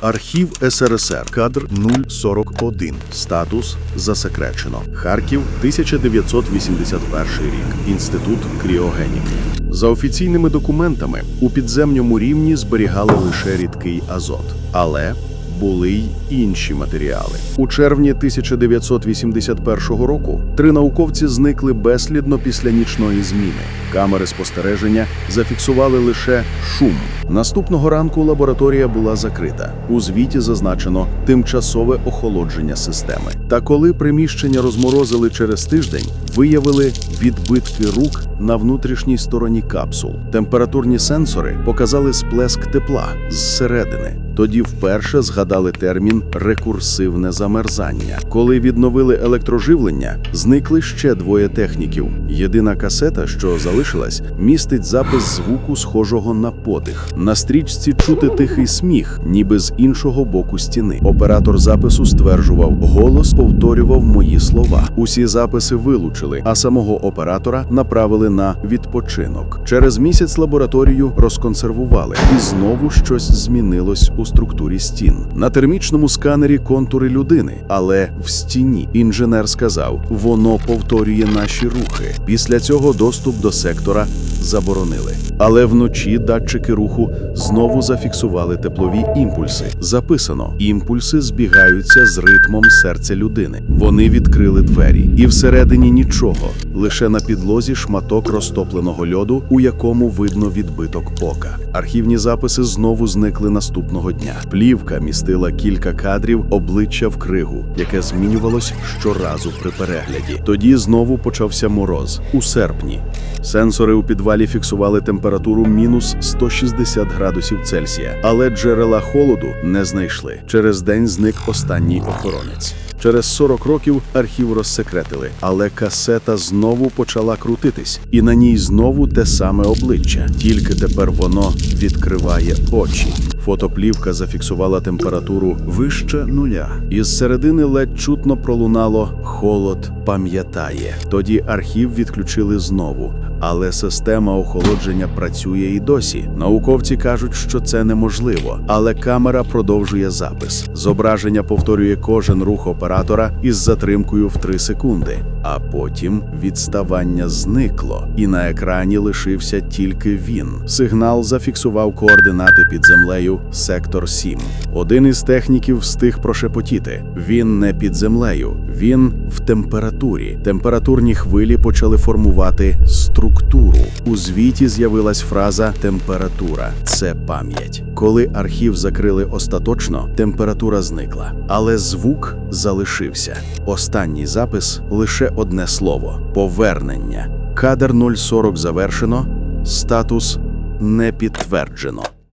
Архів СРСР, кадр 041. Статус засекречено. Харків, 1981 рік. Інститут кріогеніки. За офіційними документами у підземному рівні зберігали лише рідкий азот, але були й інші матеріали. У червні 1981 року три науковці зникли безслідно після нічної зміни. Камери спостереження зафіксували лише шум. Наступного ранку лабораторія була закрита. У звіті зазначено тимчасове охолодження системи. Та коли приміщення розморозили через тиждень, виявили відбитки рук на внутрішній стороні капсул. Температурні сенсори показали сплеск тепла зсередини. Тоді вперше згадали термін рекурсивне замерзання. Коли відновили електроживлення, зникли ще двоє техніків. Єдина касета, що залишилась, містить запис звуку, схожого на подих. На стрічці чути тихий сміх, ніби з іншого боку стіни. Оператор запису стверджував, голос повторював мої слова. Усі записи вилучили, а самого оператора направили на відпочинок. Через місяць лабораторію розконсервували, і знову щось змінилось у структурі стін. На термічному сканері контури людини, але в стіні інженер сказав, воно повторює наші рухи. Після цього доступ до сектора заборонили. Але вночі датчики руху знову зафіксували теплові імпульси. Записано: імпульси збігаються з ритмом серця людини. Вони відкрили двері, і всередині нічого, лише на підлозі шматок розтопленого льоду, у якому видно відбиток ока. Архівні записи знову зникли наступного дня. Плівка містила кілька кадрів обличчя в кригу, яке змінювалось щоразу при перегляді. Тоді знову почався мороз у серпні. Сенсори у підвалі фіксували температуру мінус 160 градусів Цельсія, але джерела холоду не знайшли. Через день зник останній охоронець. Через 40 років архів розсекретили, але касета знову почала крутитись, і на ній знову те саме обличчя. Тільки тепер воно відкриває очі. Фотоплівка зафіксувала температуру вище нуля. Із середини ледь чутно пролунало холод пам'ятає. Тоді архів відключили знову. Але система охолодження працює і досі. Науковці кажуть, що це неможливо, але камера продовжує запис. Зображення повторює кожен рух оператора із затримкою в 3 секунди. А потім відставання зникло, і на екрані лишився тільки він. Сигнал зафіксував координати під землею сектор 7. Один із техніків встиг прошепотіти: він не під землею, він в температурі. Температурні хвилі почали формувати структуру. У звіті з'явилась фраза температура це пам'ять. Коли архів закрили остаточно, температура зникла, але звук залишився. Останній запис лише одне слово повернення. Кадр 040 завершено, статус не підтверджено.